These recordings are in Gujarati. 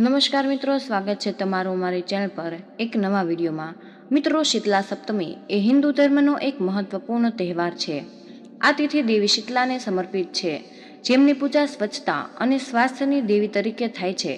નમસ્કાર મિત્રો, સ્વાગત છે તમારું મારી ચેનલ પર એક નવા વિડીયોમાં. મિત્રો, શીતલા સપ્તમી એ હિન્દુ ધર્મનો એક મહત્વપૂર્ણ તહેવાર છે. આ તિથિ દેવી શીતલાને સમર્પિત છે, જેમની પૂજા સ્વચ્છતા અને સ્વાસ્થ્યની દેવી તરીકે થાય છે.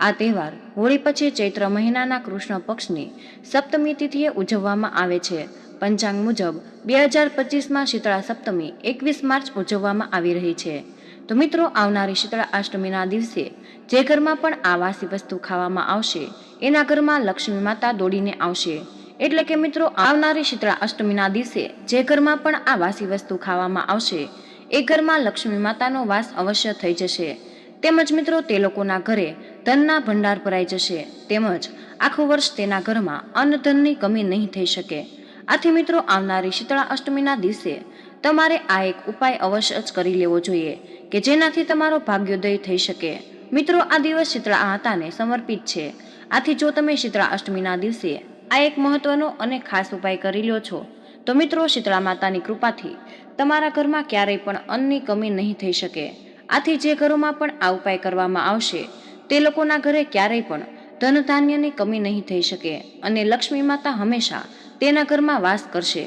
આ તહેવાર હોળી પછી ચૈત્ર મહિનાના કૃષ્ણ પક્ષની સપ્તમી તિથિએ ઉજવવામાં આવે છે. પંચાંગ મુજબ બે હજાર પચીસમાં શીતળા સપ્તમી એકવીસ માર્ચ ઉજવવામાં આવી રહી છે. તો મિત્રો, આવનારી શીતળા અષ્ટમીના દિવસે જે ઘરમાં પણ આ વાસી વસ્તુ ખાવામાં આવશે, એના ઘરમાં લક્ષ્મી માતા દોડીને આવશે. એટલે કે મિત્રો, આવનારી શીતળા અષ્ટમીના દિવસે જે ઘરમાં પણ આ વાસી વસ્તુ ખાવામાં આવશે, એ ઘરમાં લક્ષ્મી માતાનો વાસ અવશ્ય થઈ જશે. તેમજ મિત્રો, તે લોકોના ઘરે ધનના ભંડાર ભરાઈ જશે. તેમજ આખું વર્ષ તેના ઘરમાં અન્ન ધનની કમી નહીં થઈ શકે. આથી મિત્રો, આવનારી શીતળા અષ્ટમીના દિવસે તમારે આ એક ઉપાય અવશ્ય જ કરી લેવો જોઈએ. કે જેનાથી તમારો ભાગ્યોદય થઈ શકે. મિત્રો, આ દિવસ શીતળા માતાને સમર્પિત છે. આથી જો તમે શીતળા અષ્ટમીના દિવસે આ એક મહત્વનો અને ખાસ ઉપાય કરી લ્યો છો, તો મિત્રો શીતળા માતાની કૃપાથી તમારા ઘરમાં ક્યારેય પણ અન્નની કમી નહીં થઈ શકે. આથી જે ઘરોમાં પણ આ ઉપાય કરવામાં આવશે, તે લોકોના ઘરે ક્યારેય પણ ધન ધાન્યની કમી નહીં થઈ શકે અને લક્ષ્મી માતા હંમેશા તેના ઘરમાં વાસ કરશે.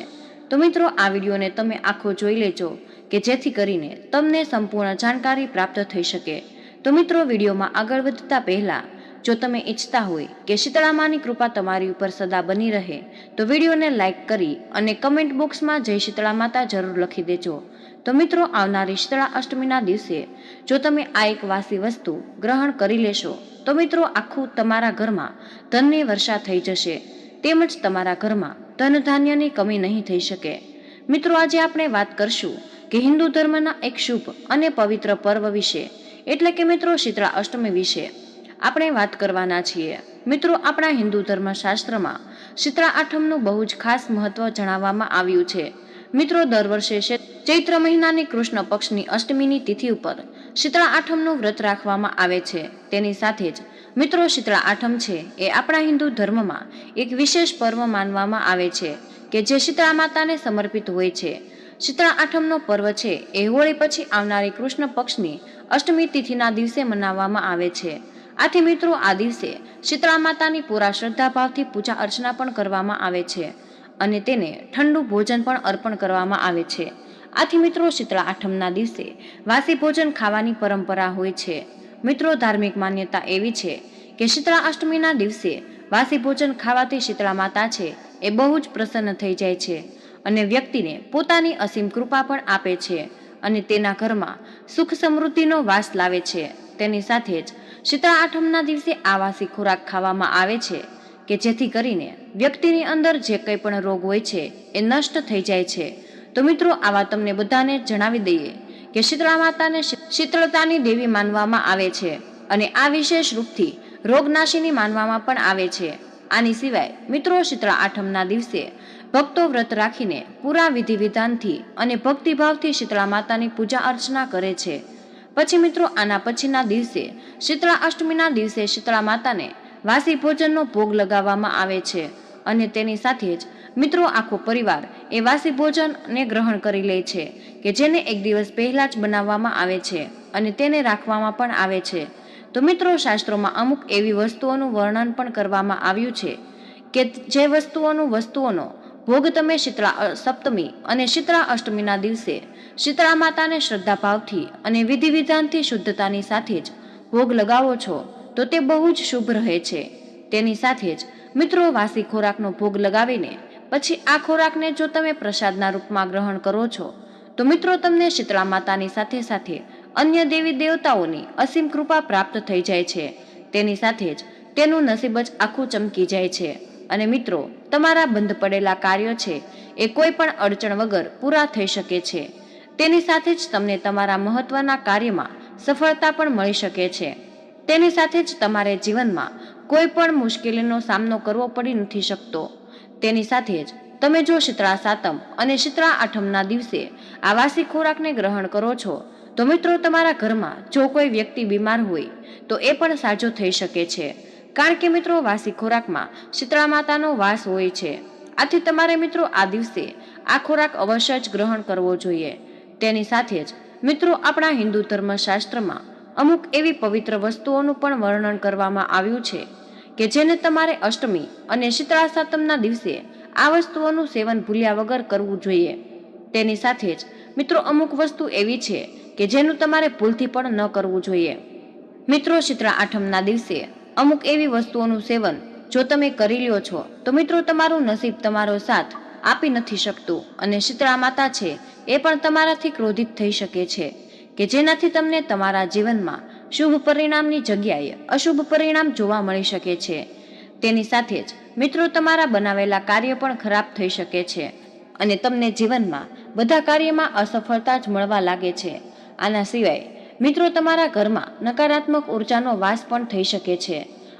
તો મિત્રો, આ વિડીયોને તમે આખો જોઈ લેજો. કે જેથી કરીને તમને સંપૂર્ણ જાણકારી પ્રાપ્ત થઈ શકે. તો મિત્રો, વિડીયોમાં આગળ વધતા પહેલાં, જો તમે ઈચ્છતા હોય કે શીતળામાની કૃપા તમારી ઉપર સદા બની રહે, તો વિડીયોને લાઇક કરી અને કમેન્ટ બોક્સમાં જય શીતળા માતા જરૂર લખી દેજો. તો મિત્રો, આવનારી શીતળા અષ્ટમીના દિવસે, જો તમે આ એક વાસી વસ્તુ ગ્રહણ કરી લેશો, તો મિત્રો, આખું તમારા ઘરમાં ધનની વર્ષા થઈ જશે. તેમજ તમારા ઘરમાં ધન ધાન્યની કમી નહીં થઈ શકે. મિત્રો, આજે આપણે વાત કરશું કે હિન્દુ ધર્મના એક શુભ અને પવિત્ર પર્વ વિશે. એટલે કે મિત્રો શીતળા અષ્ટમી વિશે. આપણે વાત કરવાના છીએ. મિત્રો આપણા હિન્દુ ધર્મ શાસ્ત્રમાં શીતળા આઠમનું બહુ જ ખાસ મહત્વ જણાવવામાં આવ્યું છે. મિત્રો દર વર્ષે ચૈત્ર મહિનાની કૃષ્ણ પક્ષની અષ્ટમીની તિથિ ઉપર શીતળા આઠમનું વ્રત રાખવામાં આવે છે. તેની સાથે જ મિત્રો શીતળા આઠમ છે એ આપણા હિન્દુ ધર્મમાં એક વિશેષ પર્વ માનવામાં આવે છે, કે જે શીતળા માતાને સમર્પિત હોય છે. શીતળા આઠમનો પર્વ છે. એ હોળી પછી આવનારી કૃષ્ણ પક્ષની અષ્ટમી તિથિના દિવસે મનાવવામાં આવે છે. આથી મિત્રો, આ દિવસે શીતળા માતાની પૂરા શ્રદ્ધાભાવથી પૂજા અર્ચના પણ કરવામાં આવે છે અને તેને ઠંડુ ભોજન પણ અર્પણ કરવામાં આવે છે. આથી મિત્રો શીતળા આઠમના દિવસે વાસી ભોજન ખાવાની પરંપરા હોય છે. મિત્રો, ધાર્મિક માન્યતા એવી છે કે શીતળા અષ્ટમીના દિવસે વાસી ભોજન ખાવાથી શીતળા માતા છે એ બહુ જ પ્રસન્ન થઈ જાય છે. અને વ્યક્તિને પોતાની અસીમ કૃપા પણ આપે છે અને તેના ઘરમાં સુખ સમૃદ્ધિનો વાસ લાવે છે. તેની સાથે જ શીતળા આઠમના દિવસે આવાસી ખોરાક ખાવામાં આવે છે કે જેથી કરીને વ્યક્તિની અંદર જે કંઈ પણ રોગ હોય છે એ નષ્ટ થઈ જાય છે. તો મિત્રો, આવા તમને બધાને જણાવી દઈએ કે શીતળા માતાને શીતળતાની દેવી માનવામાં આવે છે અને આ વિશેષ રૂપથી રોગનાશીની માનવામાં પણ આવે છે. આની સિવાય મિત્રો શીતળા આઠમના દિવસે ભક્તો વ્રત રાખીને પૂરા વિધિ વિધાનથી અને ભક્તિભાવથી શીતળા માતાની પૂજા અર્ચના કરે છે. પછી મિત્રો, આના પછીના દિવસે, શીતળા અષ્ટમીના દિવસે શીતળા માતાને વાસી ભોજનનો ભોગ લગાવવામાં આવે છે અને તેની સાથે જ મિત્રો, આખો પરિવાર એ વાસી ભોજનને ગ્રહણ કરી લે છે કે જેને એક દિવસ પહેલા જ બનાવવામાં આવે છે અને તેને રાખવામાં પણ આવે છે. તો મિત્રો, શાસ્ત્રોમાં અમુક એવી વસ્તુઓનું વર્ણન પણ કરવામાં આવ્યું છે કે જે વસ્તુઓનું વસ્તુઓનો ભોગ તમે શીતળા સપ્તમી અને શીતળા અષ્ટમીના દિવસે શીતળા માતાને શ્રદ્ધાભાવથી અને વિધિ વિધાનથી શુદ્ધતાની સાથે જ ભોગ લગાવો છો, તો તે બહુ જ શુભ રહે છે. તેની સાથે જ મિત્રો વાસી ખોરાકનો ભોગ લગાવીને પછી આ ખોરાકને જો તમે પ્રસાદના રૂપમાં ગ્રહણ કરો છો, તો મિત્રો તમને શીતળા માતાની સાથે સાથે અન્ય દેવી દેવતાઓની અસીમ કૃપા પ્રાપ્ત થઈ જાય છે. તેની સાથે જ તેનું નસીબ જ આખું ચમકી જાય છે. અને મિત્રો, તમારા બંધ પડેલા કાર્યો છે એ કોઈ પણ અડચણ વગર પૂરા થઈ શકે છે. તેની સાથે જ તમને તમારા મહત્વના કાર્યમાં સફળતા પણ મળી શકે છે. તેની સાથે જ તમારે જીવનમાં કોઈ પણ મુશ્કેલીનો સામનો કરવો પડી નથી શકતો. તેની સાથે જ તમે જો શીતળા સાતમ અને શીતળા આઠમના દિવસે આવાસી ખોરાકને ગ્રહણ કરો છો, તો મિત્રો તમારા ઘરમાં જો કોઈ વ્યક્તિ બીમાર હોય, તો એ પણ સાજો થઈ શકે છે. કારણ કે મિત્રો વાસી ખોરાકમાં શીતળા માતાનો વાસ હોય છે. આથી તમારે મિત્રો આ દિવસે આ ખોરાક અવશ્ય જ ગ્રહણ કરવો જોઈએ. તેની સાથે જ મિત્રો આપણા હિન્દુ ધર્મશાસ્ત્રમાં અમુક એવી પવિત્ર વસ્તુઓનું પણ વર્ણન કરવામાં આવ્યું છે કે જેને તમારે અષ્ટમી અને શીતળા સાતમના દિવસે આ વસ્તુઓનું સેવન ભૂલ્યા વગર કરવું જોઈએ. તેની સાથે જ મિત્રો અમુક વસ્તુ એવી છે કે જેનું તમારે ભૂલથી પણ ન કરવું જોઈએ. મિત્રો શીતળા આઠમના દિવસે અમુક એવી વસ્તુઓનું સેવન જો તમે કરી લ્યો છો, તો મિત્રો તમારું નસીબ તમારો સાથ આપી નથી શકતું અને શીતળા માતા છે એ પણ તમારાથી ક્રોધિત થઈ શકે છે કે જેનાથી તમને તમારા જીવનમાં શુભ પરિણામની જગ્યાએ અશુભ પરિણામ જોવા મળી શકે છે. તેની સાથે જ મિત્રો તમારા બનાવેલા કાર્ય પણ ખરાબ થઈ શકે છે અને તમને જીવનમાં બધા કાર્યમાં અસફળતા જ મળવા લાગે છે. આના સિવાય મિત્રો, તમારા ઘરમાં નકારાત્મક ઉર્જાનો વાસ પણ થઈ શકે છે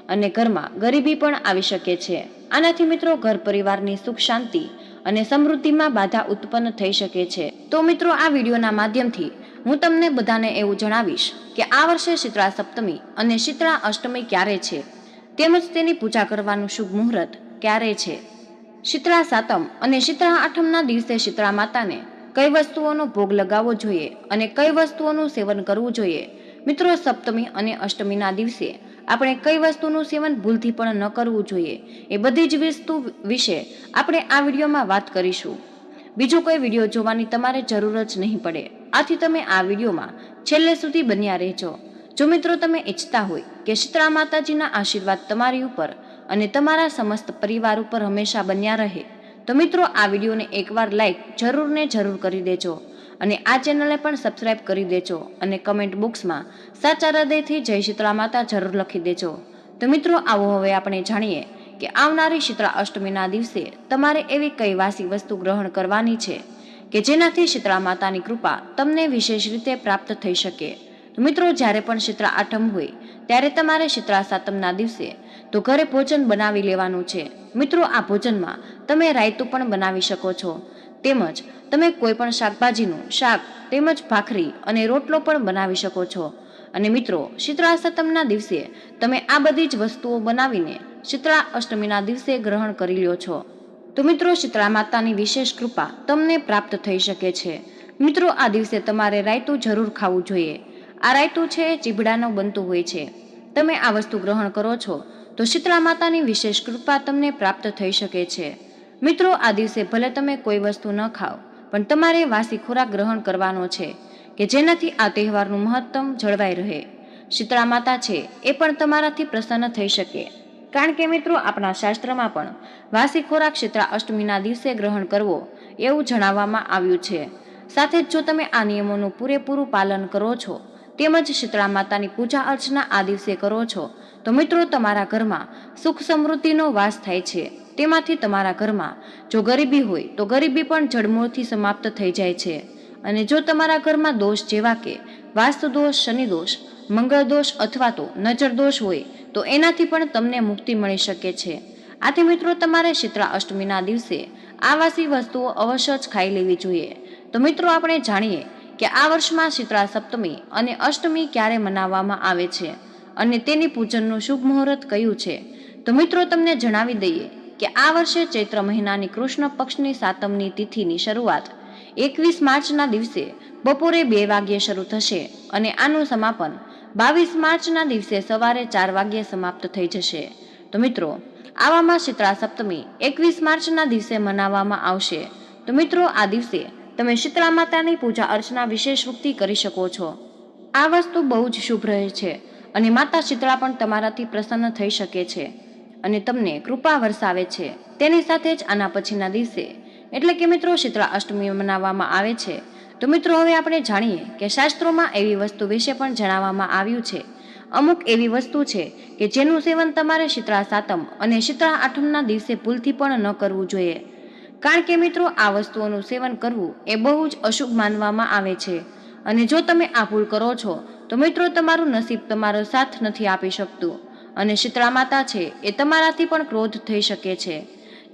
અને ઘરમાં ગરીબી પણ આવી શકે છે. આનાથી મિત્રો, ઘર પરિવારની સુખ શાંતિ અને સમૃદ્ધિમાં બાધા ઉત્પન્ન થઈ શકે છે. તો મિત્રો, આ વિડીયોના માધ્યમથી હું તમને બધાને એવું જણાવીશ કે આ વર્ષે શીતળા સપ્તમી અને શીતળા અષ્ટમી ક્યારે છે? તેમજ તેની પૂજા કરવાનું શુભ મુહૂર્ત ક્યારે છે? શીતળા સાતમ અને શીતળા આઠમના દિવસે શીતળા માતાને કઈ વસ્તુઓનો ભોગ લગાવવો જોઈએ અને કઈ વસ્તુઓનું સેવન કરવું જોઈએ? મિત્રો, સપ્તમી અને અષ્ટમીના દિવસે આપણે કઈ વસ્તુનું સેવન ભૂલથી પણ ન કરવું જોઈએ એ બધી જ વસ્તુ વિશે આપણે આ વિડીયોમાં વાત કરીશું. બીજો કોઈ વીડિયો જોવાની તમારે જરૂર જ નહીં પડે. આથી તમે આ વિડીયોમાં છેલ્લે સુધી બન્યા રહેજો. જો મિત્રો તમે ઈચ્છતા હોય કે શીતળા માતાજીના આશીર્વાદ તમારી ઉપર અને તમારા સમસ્ત પરિવાર ઉપર હંમેશા બન્યા રહે તો મિત્રો, આ વિડીયોને એકવાર લાઈક જરૂર ને જરૂર કરી દેજો અને આ ચેનલને પણ સબસ્ક્રાઇબ કરી દેજો અને કમેન્ટ બોક્સમાં સાચા હૃદયથી જય શીતળા માતા જરૂર લખી દેજો. તો મિત્રો, આવો હવે આપણે જાણીએ કે આવનારી શીતળા અષ્ટમીના દિવસે તમારે એવી કઈ વાસી વસ્તુ ગ્રહણ કરવાની છે કે જેનાથી શીતળા માતાની કૃપા તમને વિશેષ રીતે પ્રાપ્ત થઈ શકે? મિત્રો, જ્યારે પણ શીતળા આઠમ હોય, ત્યારે તમારે શીતળા સાતમના દિવસે તો ઘરે ભોજન બનાવી લેવાનું છે. મિત્રો, આ ભોજનમાં તમે રાયતું પણ બનાવી શકો છો. તેમજ તમે કોઈ પણ શાકભાજીનું શાક, તેમજ ભાખરી અને રોટલો પણ બનાવી શકો છો. અને મિત્રો શીતળા સતમના દિવસે તમે આ બધી જ વસ્તુઓ બનાવીને શીતળા અષ્ટમીના દિવસે ગ્રહણ કરી લ્યો છો. તો મિત્રો, શીતળા માતાની વિશેષ કૃપા તમને પ્રાપ્ત થઈ શકે છે. મિત્રો, આ દિવસે તમારે રાયતું જરૂર ખાવું જોઈએ. આ રાયતું છે ચીબડાનો બનતું હોય છે. તમે આ વસ્તુ ગ્રહણ કરો છો તો શીતળા માતાની વિશેષ કૃપા તમને પ્રાપ્ત થઈ શકે છે. મિત્રો, આ દિવસે ભલે તમે કોઈ વસ્તુ ન ખાઓ, પણ તમારે વાસી ખોરાક ગ્રહણ કરવાનો છે, કે જેનાથી આ તહેવારનું મહત્તમ જળવાઈ રહે. શીતળા માતા છે, એ પણ તમારાથી પ્રસન્ન થઈ શકે. કારણ કે મિત્રો, આપણા શાસ્ત્રમાં પણ વાસી ખોરાક શીતળા અષ્ટમીના દિવસે ગ્રહણ કરવો એવું જણાવવામાં આવ્યું છે. સાથે જ જો તમે આ નિયમોનું પૂરેપૂરું પાલન કરો છો, તેમજ શીતળા માતાની પૂજા અર્ચના આ દિવસે કરો છો તો મિત્રો તમારા ઘરમાં સુખ સમૃદ્ધિનો વાસ થાય છે. તેમાંથી તમારા ઘરમાં જો ગરીબી હોય તો ગરીબી પણ જડમૂળથી સમાપ્ત થઈ જાય છે. અને જો તમારા ઘરમાં દોષ જેવા કે વાસ્તુ દોષ, શનિ દોષ, મંગળ દોષ અથવા તો નજર દોષ હોય તો એનાથી પણ તમને મુક્તિ મળી શકે છે. આથી મિત્રો તમારે શીતળા અષ્ટમીના દિવસે આવાસી વસ્તુઓ અવશ્ય જ ખાઈ લેવી જોઈએ. તો મિત્રો આપણે જાણીએ કે આ વર્ષમાં શીતળા સપ્તમી અને અષ્ટમી ક્યારે મનાવવામાં આવે છે. અને તેની પૂજનનું શુભ મુહૂર્ત કયું છે? તો મિત્રો, તમને જણાવી દઈએ કે આ વર્ષે ચૈત્ર મહિનાની કૃષ્ણ પક્ષની સાતમની તિથિની શરૂઆત એકવીસ માર્ચના દિવસે બપોરે બે વાગ્યે શરૂ થશે અને આનું સમાપન બાવીસ માર્ચના દિવસે સવારે ચાર વાગ્યે સમાપ્ત થઈ જશે. તો મિત્રો, આવામાં શીતળા સપ્તમી એકવીસ માર્ચના દિવસે મનાવવામાં આવશે. તો મિત્રો, આ દિવસે તમે શીતળા માતાની પૂજા અર્ચના વિશેષ વૃત્તિ કરી શકો છો. આ વસ્તુ બહુ જ શુભ રહે છે. અને માતા શીતળા પણ તમારાથી પ્રસન્ન થઈ શકે છે અને તમને કૃપા વરસાવે છે. તેની સાથે જ આના પછીના દિવસે, એટલે કે મિત્રો શીતળા અષ્ટમી મનાવવામાં આવે છે. તો મિત્રો હવે આપણે જાણીએ કે શાસ્ત્રોમાં એવી વસ્તુ વિશે પણ જણાવવામાં આવ્યું છે. અમુક એવી વસ્તુ છે કે જેનું સેવન તમારે શીતળા સાતમ અને શીતળા આઠમના દિવસે ભૂલથી પણ ન કરવું જોઈએ. કારણ કે મિત્રો આ વસ્તુઓનું સેવન કરવું એ બહુ જ અશુભ માનવામાં આવે છે. અને જો તમે આ ભૂલ કરો છો તો મિત્રો, તમારું નસીબ તમારો સાથ નથી આપી શકતું અને શીતળા માતા છે એ તમારાથી પણ ક્રોધ થઈ શકે છે,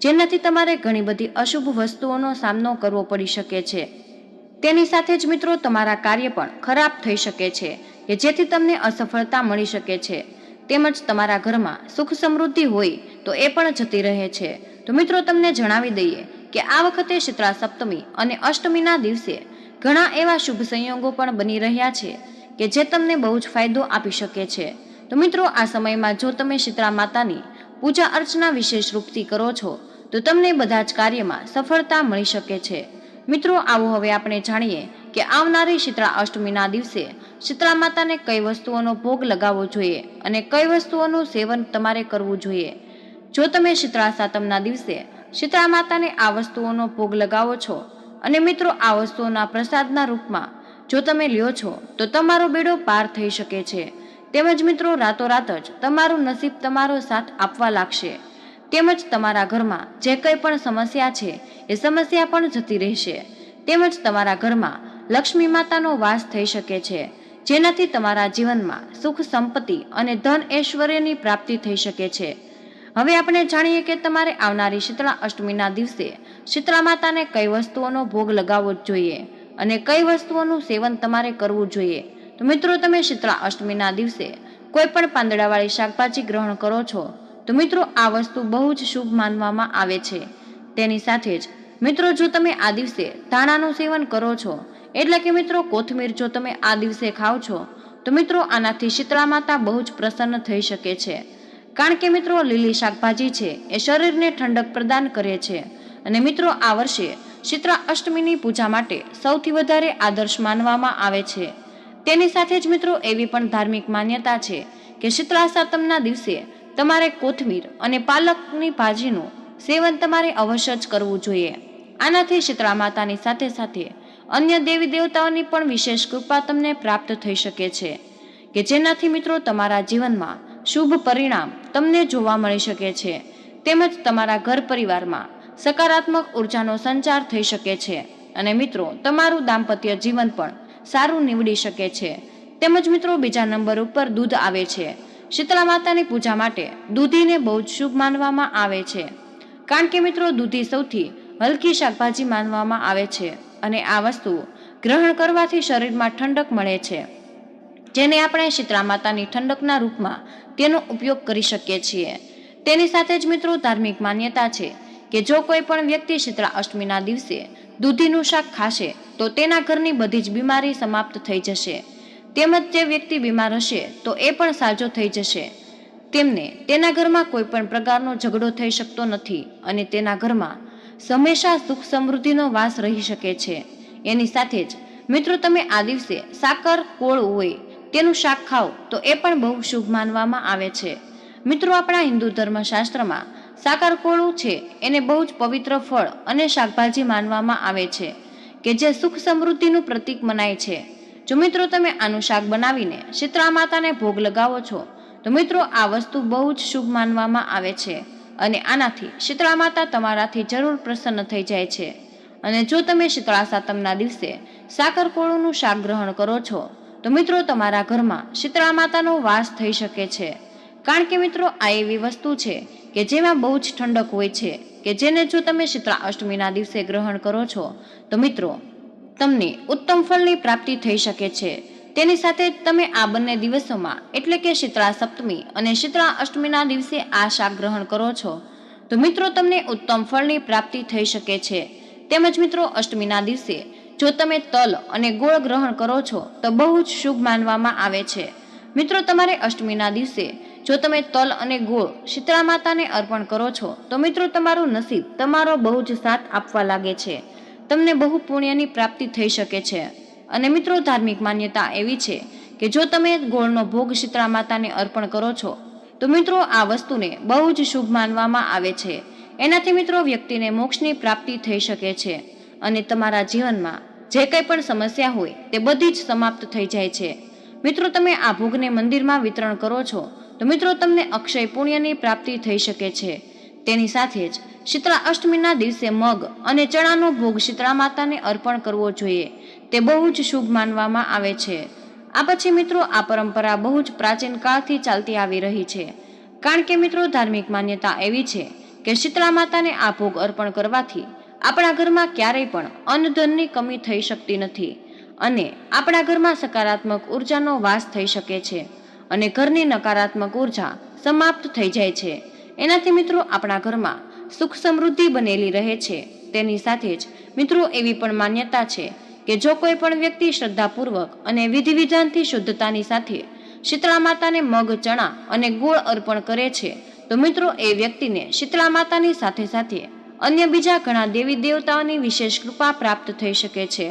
જેનાથી તમારે ઘણી બધી અશુભ વસ્તુઓનો સામનો કરવો પડી શકે છે. તેની સાથે જ મિત્રો, તમારા કાર્ય પણ ખરાબ થઈ શકે છે કે જેથી તમને અસફળતા મળી શકે છે. તેમજ તમારા ઘરમાં સુખ સમૃદ્ધિ હોય તો એ પણ જતી રહે છે. તો મિત્રો, તમને જણાવી દઈએ કે આ વખતે શીતળા સપ્તમી અને અષ્ટમીના દિવસે ઘણા એવા શુભ સંયોગો પણ બની રહ્યા છે કે જે તમને બહુ જ ફાયદો આપી શકે છે. તો મિત્રો, આ સમયમાં જો તમે શીતળા માતાની પૂજા અર્ચના વિશેષ રૂપથી કરો છો, તો તમને બધા જ કાર્યમાં સફળતા મળી શકે છે. મિત્રો, આવો હવે આપણે જાણીએ કે આવનારી શીતળા અષ્ટમીના દિવસે શીતળા માતાને કઈ વસ્તુઓનો ભોગ લગાવવો જોઈએ અને કઈ વસ્તુઓનું સેવન તમારે કરવું જોઈએ. જો તમે શીતળા સાતમના દિવસે શીતળા માતાને આ વસ્તુઓનો ભોગ લગાવો છો અને મિત્રો, આ વસ્તુઓના પ્રસાદના રૂપમાં જો તમે લ્યો છો, તો તમારો બેડો પાર થઈ શકે છે. તેમજ મિત્રો, રાતોરાત જ તમારું નસીબ તમારો સાથ આપવા લાગશે. તેમજ તમારા ઘરમાં જે કંઈ પણ સમસ્યા છે, એ સમસ્યા પણ જતી રહેશે. તેમજ તમારા ઘરમાં લક્ષ્મી માતાનો વાસ થઈ શકે છે, જેનાથી તમારા જીવનમાં સુખ સંપત્તિ અને ધન ઐશ્વર્યની પ્રાપ્તિ થઈ શકે છે. હવે આપણે જાણીએ કે તમારે આવનારી શીતળા અષ્ટમીના દિવસે શીતળા માતાને કઈ વસ્તુઓનો ભોગ લગાવવો જ જોઈએ. અને કઈ વસ્તુઓનું સેવન તમારે કરવું જોઈએ? તો મિત્રો, તમે શીતળા અષ્ટમીના દિવસે કોઈ પણ પાંદડાવાળી શાકભાજી ગ્રહણ કરો છો, તો મિત્રો, આ વસ્તુ બહુ જ શુભ માનવામાં આવે છે. તેની સાથે જ, મિત્રો, જો તમે આ દિવસે ધાણાનું સેવન કરો છો, એટલે કે મિત્રો, કોથમીર જો તમે આ દિવસે ખાઓ છો, તો મિત્રો, આનાથી શીતળા માતા બહુ જ પ્રસન્ન થઈ શકે છે. કારણ કે મિત્રો, લીલી શાકભાજી છે, એ શરીરને ઠંડક પ્રદાન કરે છે. અને મિત્રો, આ વર્ષે શીતળા અષ્ટમીની પૂજા માટે સૌથી વધારે આદર્શ માનવામાં આવે છે. તેની સાથે જ મિત્રો એવી પણ ધાર્મિક માન્યતા છે કે શીતળા સાતમના દિવસે તમારે કોથમીર અને પાલકની ભાજીનું સેવન તમારે અવશ્ય જ કરવું જોઈએ. આનાથી શીતળા માતાની સાથે સાથે અન્ય દેવી દેવતાઓની પણ વિશેષ કૃપા તમને પ્રાપ્ત થઈ શકે છે, કે જેનાથી મિત્રો તમારા જીવનમાં શુભ પરિણામ તમને જોવા મળી શકે છે. તેમજ તમારા ઘર પરિવારમાં સકારાત્મક ઉર્જાનો સંચાર થઈ શકે છે. અને મિત્રો, તમારું દાંપત્ય જીવન પણ સારું નીવડી શકે છે. તેમજ મિત્રો, બીજા નંબર ઉપર દૂધ આવે છે. શીતળા માતાની પૂજા માટે દૂધીને બહુ જ શુભ માનવામાં આવે છે. કારણ કે મિત્રો, દૂધી સૌથી હલકી શાકભાજી માનવામાં આવે છે અને આ વસ્તુ ગ્રહણ કરવાથી શરીરમાં ઠંડક મળે છે. જેને આપણે શીતળા માતાની ઠંડકના રૂપમાં તેનો ઉપયોગ કરી શકીએ છીએ. તેની સાથે જ મિત્રો, ધાર્મિક માન્યતા છે. કે જો કોઈ પણ વ્યક્તિ શીતળા અષ્ટમીના દિવસે દૂધીનું શાક ખાશે, તો તેના ઘરની બધી જ બીમારી સમાપ્ત થઈ જશે. તેમજ તે વ્યક્તિ બીમાર હશે, તો એ પણ સાજો થઈ જશે. તેમને તેના ઘરમાં કોઈ પણ પ્રકારનો ઝઘડો થઈ શકતો નથી અને તેના ઘરમાં હંમેશા સુખ સમૃદ્ધિનો વાસ રહી શકે છે. એની સાથે જ, મિત્રો, તમે આ દિવસે સાકર, કોળ હોય તેનું શાક ખાઓ તો એ પણ બહુ શુભ માનવામાં આવે છે. મિત્રો, આપણા હિન્દુ ધર્મશાસ્ત્રમાં સાકર કોળું છે, એને બહુ જ પવિત્ર ફળ અને શાકભાજી માનવામાં આવે છે, કે જે સુખ સમૃદ્ધિનું પ્રતીક મનાય છે. જો મિત્રો તમે આનું શાક બનાવીને શીતળા માતાને ભોગ લગાવો છો, તો મિત્રો આ વસ્તુ બહુ જ શુભ માનવામાં આવે છે અને આનાથી શીતળા માતા તમારાથી જરૂર પ્રસન્ન થઈ જાય છે. અને જો તમે શીતળા સાતમના દિવસે સાકર કોળુંનું શાક ગ્રહણ કરો છો, તો મિત્રો તમારા ઘરમાં શીતળા માતાનો વાસ થઈ શકે છે. કારણ કે મિત્રો આ એવી વસ્તુ છે કે જેમાં બહુ જ ઠંડક હોય છે કે જેને જો તમે શીતળા અષ્ટમીના દિવસે ગ્રહણ કરો છો, તો મિત્રો, તમને ઉત્તમ ફળની પ્રાપ્તિ થઈ શકે છે. તેની સાથે તમે આ બંને દિવસોમાં, એટલે કે શીતળા સપ્તમી અને શીતળા અષ્ટમીના દિવસે આ શાક ગ્રહણ કરો છો, તો મિત્રો તમને ઉત્તમ ફળની પ્રાપ્તિ થઈ શકે છે. તેમજ મિત્રો, અષ્ટમીના દિવસે, જો તમે તલ અને ગોળ ગ્રહણ કરો છો, તો બહુ જ શુભ માનવામાં આવે છે. મિત્રો, તમારે અષ્ટમીના દિવસે જો તમે તલ અને ગોળ શીતળા માતાને અર્પણ કરો છો, તો મિત્રો તમારું નસીબ તમારો બહુ જ સાથ આપવા લાગે છે. તમને બહુ પુણ્યની પ્રાપ્તિ થઈ શકે છે. અને મિત્રો ધાર્મિક માન્યતા એવી છે કે જો તમે ગોળનો ભોગ શીતળા માતાને અર્પણ કરો છો, તો મિત્રો આ વસ્તુને બહુ જ શુભ માનવામાં આવે છે. એનાથી મિત્રો વ્યક્તિને મોક્ષની પ્રાપ્તિ થઈ શકે છે અને તમારા જીવનમાં જે કંઈ પણ સમસ્યા હોય તે બધી જ સમાપ્ત થઈ જાય છે. મિત્રો તમે આ ભોગને મંદિરમાં વિતરણ કરો છો તો મિત્રો, તમને અક્ષય પુણ્યની પ્રાપ્તિ થઈ શકે છે. તેની સાથે જ શીતળા અષ્ટમીના દિવસે મગ અને ચણાનો ભોગ શીતળા માતાને અર્પણ કરવો જોઈએ. તે બહુ જ શુભ માનવામાં આવે છે. આ પછી મિત્રો, આ પરંપરા બહુ જ પ્રાચીન કાળથી ચાલતી આવી રહી છે. કારણ કે મિત્રો, ધાર્મિક માન્યતા એવી છે કે શીતળા માતાને આ ભોગ અર્પણ કરવાથી આપણા ઘરમાં ક્યારેય પણ અન્નધનની કમી થઈ શકતી નથી અને આપણા ઘરમાં સકારાત્મક ઉર્જાનો વાસ થઈ શકે છે. અને ઘરની નકારાત્મક ઊર્જા સમાપ્ત થઈ જાય છે. એનાથી મિત્રો આપણા ઘરમાં સુખ સમૃદ્ધિ બનેલી રહે છે. તેની સાથે જ મિત્રો એવી પણ માન્યતા છે કે જો કોઈ પણ વ્યક્તિ શ્રદ્ધાપૂર્વક અને વિધિ વિધાનથી શુદ્ધતાની સાથે શીતળા માતાને મગ, ચણા અને ગોળ અર્પણ કરે છે, તો મિત્રો એ વ્યક્તિને શીતળા માતાની સાથે સાથે અન્ય બીજા ઘણા દેવી દેવતાઓની વિશેષ કૃપા પ્રાપ્ત થઈ શકે છે.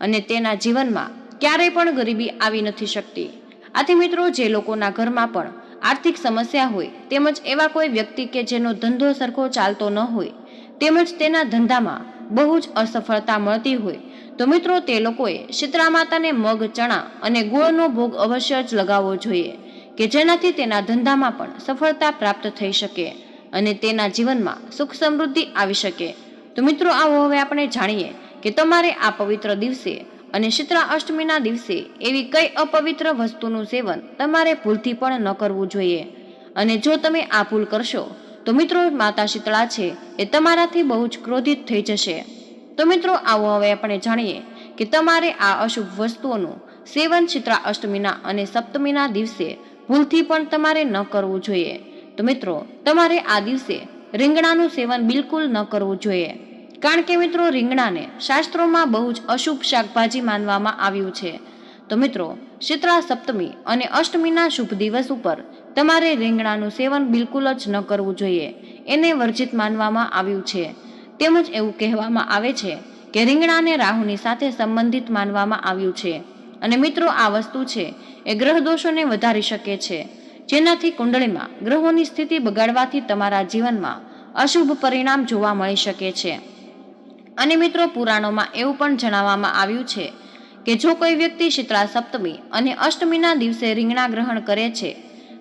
અને તેના જીવનમાં ક્યારેય પણ ગરીબી આવી નથી શકતી. આથી મિત્રો, જે લોકોના ઘરમાં પણ આર્થિક સમસ્યા હોય, તેમજ એવા કોઈ વ્યક્તિ કે જેનો ધંધો સરખો ચાલતો ન હોય, તેમજ તેના ધંધામાં બહુ જ અસફળતા મળતી હોય, તો મિત્રો, તે લોકોએ શીતળા માતાને મગ, ચણા અને ગોળનો ભોગ અવશ્ય જ લગાવવો જોઈએ, કે જેનાથી તેના ધંધામાં પણ સફળતા પ્રાપ્ત થઈ શકે અને તેના જીવનમાં સુખ સમૃદ્ધિ આવી શકે. તો મિત્રો, આવો હવે આપણે જાણીએ કે તમારે આ પવિત્ર દિવસે અને શીતળા અષ્ટમીના દિવસે એવી કઈ અપવિત્ર વસ્તુનું સેવન તમારે ભૂલથી પણ ન કરવું જોઈએ. અને જો તમે આ ભૂલ કરશો, તો મિત્રો માતા શીતળા છે એ તમારાથી બહુ જ ક્રોધિત થઈ જશે. તો મિત્રો આવો હવે આપણે જાણીએ કે તમારે આ અશુભ વસ્તુઓનું સેવન શીતળા અષ્ટમીના અને સપ્તમીના દિવસે ભૂલથી પણ તમારે ન કરવું જોઈએ. તો મિત્રો, તમારે આ દિવસે રીંગણાનું સેવન બિલકુલ ન કરવું જોઈએ. કારણ કે મિત્રો રીંગણાને શાસ્ત્રોમાં બહુ જ અશુભ શાકભાજી માનવામાં આવ્યું છે. તો મિત્રો, શીતળા સપ્તમી અને અષ્ટમીના શુભ દિવસ ઉપર તમારે રીંગણાનું સેવન બિલકુલ જ ન કરવું જોઈએ. એને વર્જિત માનવામાં આવ્યું છે. તેમજ એવું કહેવામાં આવે છે કે રીંગણાને રાહુની સાથે સંબંધિત માનવામાં આવ્યું છે. અને મિત્રો, આ વસ્તુ છે એ ગ્રહ દોષોને વધારી શકે છે. જેનાથી કુંડળીમાં ગ્રહોની સ્થિતિ બગાડવાથી તમારા જીવનમાં અશુભ પરિણામ જોવા મળી શકે છે. અને મિત્રો પુરાણોમાં એવું પણ જણાવવામાં આવ્યું છે કે જો કોઈ વ્યક્તિ શીતળા સપ્તમી અને અષ્ટમીના દિવસે રીંગણા ગ્રહણ કરે છે,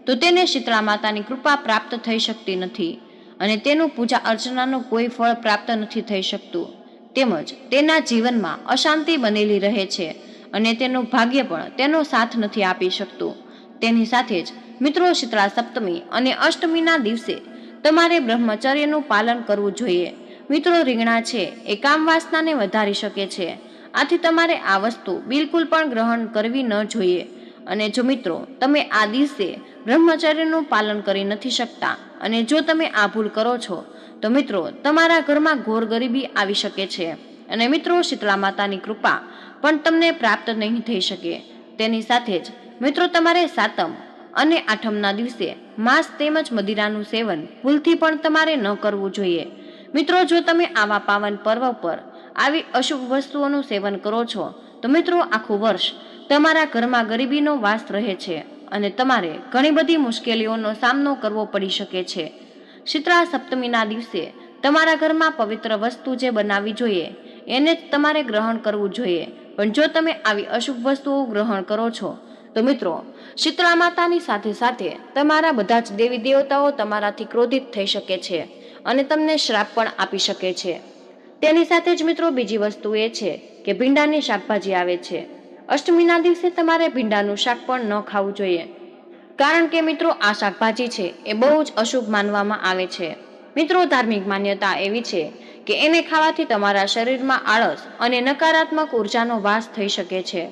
તો તેને શીતળા માતાની કૃપા પ્રાપ્ત થઈ શકતી નથી અને તેનું પૂજા અર્ચનાનું કોઈ ફળ પ્રાપ્ત નથી થઈ શકતું. તેમજ તેના જીવનમાં અશાંતિ બનેલી રહે છે અને તેનું ભાગ્ય પણ તેનો સાથ નથી આપી શકતું. તેની સાથે જ મિત્રો શીતળા સપ્તમી અને અષ્ટમીના દિવસે તમારે બ્રહ્મચર્યનું પાલન કરવું જોઈએ. મિત્રો રીંગણા છે, એ કામ વાસનાને વધારી શકે છે. આથી તમારે આ વસ્તુ બિલકુલ પણ ગ્રહણ કરવી ન જોઈએ. અને જો મિત્રો, તમે આ દિવસે બ્રહ્મચર્યનું પાલન કરી નથી શકતા અને જો તમે આ ભૂલ કરો છો, તો મિત્રો, તમારા ઘરમાં ઘોર ગરીબી આવી શકે છે. અને મિત્રો, શીતળા માતાની કૃપા પણ તમને પ્રાપ્ત નહીં થઈ શકે. તેની સાથે જ મિત્રો, તમારે સાતમ અને આઠમના દિવસે માંસ તેમજ મદિરાનું સેવન ભૂલથી પણ તમારે ન કરવું જોઈએ. મિત્રો, જો તમે આવા પાવન પર્વ પર આવી અશુભ વસ્તુઓનું સેવન કરો છો, તો મિત્રો, આખું વર્ષ તમારા ઘરમાં ગરીબીનો વાસ રહે છે અને તમારે ઘણી બધી મુશ્કેલીઓનો સામનો કરવો પડી શકે છે. શીતળા સપ્તમીના દિવસે તમારા ઘરમાં પવિત્ર વસ્તુ જે બનાવવી જોઈએ, એને જ તમારે ગ્રહણ કરવું જોઈએ. પણ જો તમે આવી અશુભ વસ્તુઓ ગ્રહણ કરો છો, તો મિત્રો, શીતળા માતાની સાથે સાથે તમારા બધા જ દેવી દેવતાઓ તમારાથી ક્રોધિત થઈ શકે છે. અને તમને શ્રાપ પણ આપી શકે છે. તેની સાથે જ મિત્રો બીજી વસ્તુ એ છે કે ભીંડાની શાકભાજી આવે છે. અષ્ટમીના દિવસે તમારે ભીંડાનું શાક પણ ન ખાવું જોઈએ. કારણ કે મિત્રો આ શાકભાજી છે એ બહુ જ અશુભ માનવામાં આવે છે. મિત્રો ધાર્મિક માન્યતા એવી છે કે એને ખાવાથી તમારા શરીરમાં આળસ અને નકારાત્મક ઉર્જાનો વાસ થઈ શકે છે.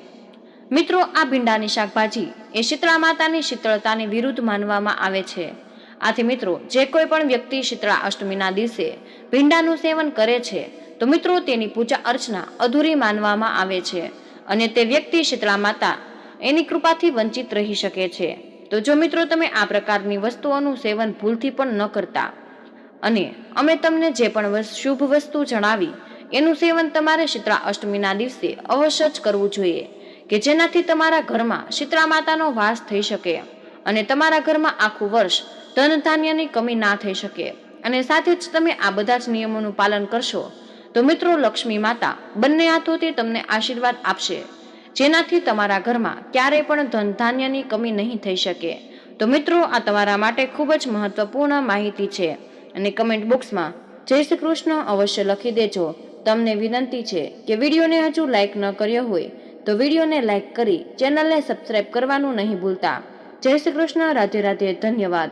મિત્રો આ ભીંડાની શાકભાજી એ શીતળા માતાની શીતળતાની વિરુદ્ધ માનવામાં આવે છે. આથી મિત્રો, જે કોઈ પણ વ્યક્તિ શીતળા અષ્ટમીના દિવસે ભીંડાનું સેવન કરે છે, તો મિત્રો તેની પૂજા અર્ચના અધૂરી માનવામાં આવે છે અને તે વ્યક્તિ શીતળા માતા એની કૃપાથી વંચિત રહી શકે છે. તો જો મિત્રો તમે આ પ્રકારની વસ્તુઓનું સેવન ભૂલથી પણ ન કરતા અને અમે તમને જે પણ શુભ વસ્તુ જણાવી, એનું સેવન તમારે શીતળા અષ્ટમીના દિવસે અવશ્ય જ કરવું જોઈએ કે જેનાથી તમારા ઘરમાં શીતળા માતાનો વાસ થઈ શકે. અને તમારા ઘરમાં આખું વર્ષ ધન ધાન્યની કમી ના થઈ શકે. અને સાથે જ તમે આ બધા જ નિયમોનું પાલન કરશો, તો મિત્રો લક્ષ્મી માતા બંને હાથોથી તમને આશીર્વાદ આપશે. જેનાથી તમારા ઘરમાં ક્યારેય પણ ધન ધાન્યની કમી નહીં થઈ શકે. તો મિત્રો, આ તમારા માટે ખૂબ જ મહત્વપૂર્ણ માહિતી છે. અને કમેન્ટ બોક્સમાં જય શ્રી કૃષ્ણ અવશ્ય લખી દેજો. તમને વિનંતી છે કે વિડીયોને હજુ લાઇક ન કર્યો હોય, તો વિડીયોને લાઇક કરી ચેનલને સબસ્ક્રાઇબ કરવાનું નહીં ભૂલતા. જય શ્રી કૃષ્ણ, રાધે રાધે, ધન્યવાદ.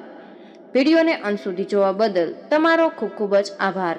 વિડીયોને અંત સુધી જોવા બદલ તમારો ખૂબ ખૂબ જ આભાર.